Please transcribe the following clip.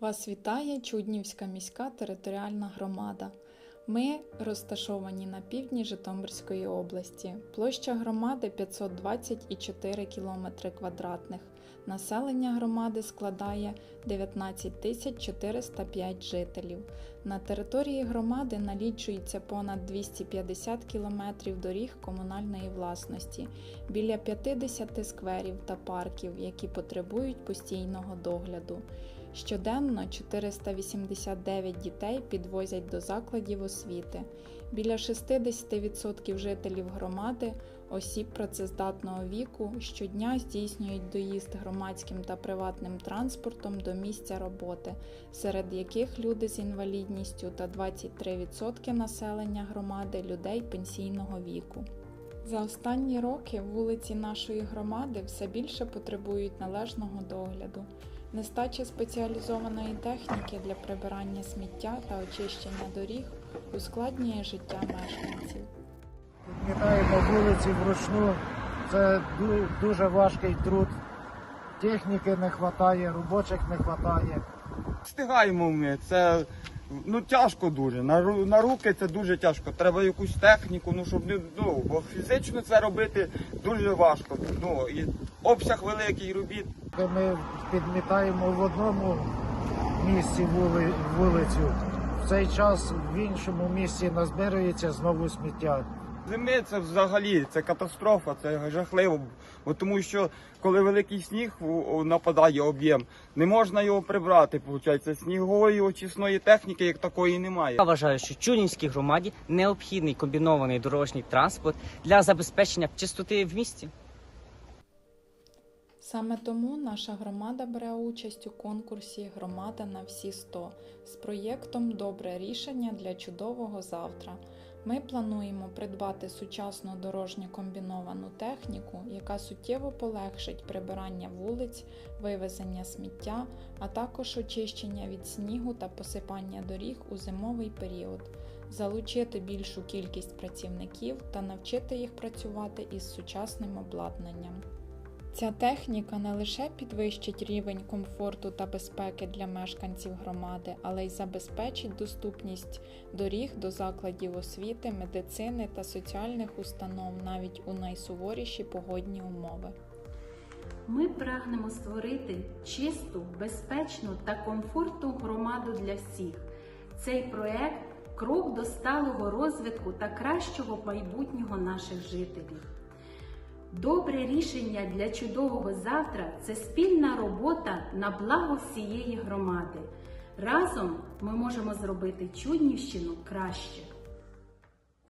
Вас вітає Чуднівська міська територіальна громада. Ми розташовані на півдні Житомирської області. Площа громади 524 км квадратних. Населення громади складає 19 405 жителів. На території громади налічується понад 250 км доріг комунальної власності, біля 50 скверів та парків, які потребують постійного догляду. Щоденно 489 дітей підвозять до закладів освіти. Біля 60% жителів громади, осіб працездатного віку, щодня здійснюють доїзд громадським та приватним транспортом до місця роботи, серед яких люди з інвалідністю та 23% населення громади людей пенсійного віку. За останні роки вулиці нашої громади все більше потребують належного догляду. Нестача спеціалізованої техніки для прибирання сміття та очищення доріг ускладнює життя мешканців. Підмітаємо вулиці вручну. Це дуже важкий труд. Техніки не вистачає, робочих не вистачає. Встигаємо ми. Це ну тяжко дуже. На, на руки це дуже тяжко. Треба якусь техніку, ну щоб не ну, бо фізично це робити дуже важко. Ну і обсяг великий робіт. Де Ми підмітаємо в одному місці вули- вулицю. В цей час в іншому місці назбирується знову сміття. Зими це взагалі це катастрофа, це жахливо. Бо тому що коли великий сніг нападає об'єм, не можна його прибрати. Виходить, снігової очисної техніки як такої немає. Я вважаю, що Чунівській громаді необхідний комбінований дорожній транспорт для забезпечення чистоти в місті. Саме тому наша громада бере участь у конкурсі Громада на всі 100 з проєктом Добре рішення для чудового завтра. Ми плануємо придбати сучасну дорожню комбіновану техніку, яка суттєво полегшить прибирання вулиць, вивезення сміття, а також очищення від снігу та посипання доріг у зимовий період, залучити більшу кількість працівників та навчити їх працювати із сучасним обладнанням. Ця техніка не лише підвищить рівень комфорту та безпеки для мешканців громади, але й забезпечить доступність доріг до закладів освіти, медицини та соціальних установ навіть у найсуворіші погодні умови. Ми прагнемо створити чисту, безпечну та комфортну громаду для всіх. Цей проект крок до сталого розвитку та кращого майбутнього наших жителів. Добре рішення для чудового завтра це спільна робота на благо всієї громади. Разом ми можемо зробити Чуднівщину краще.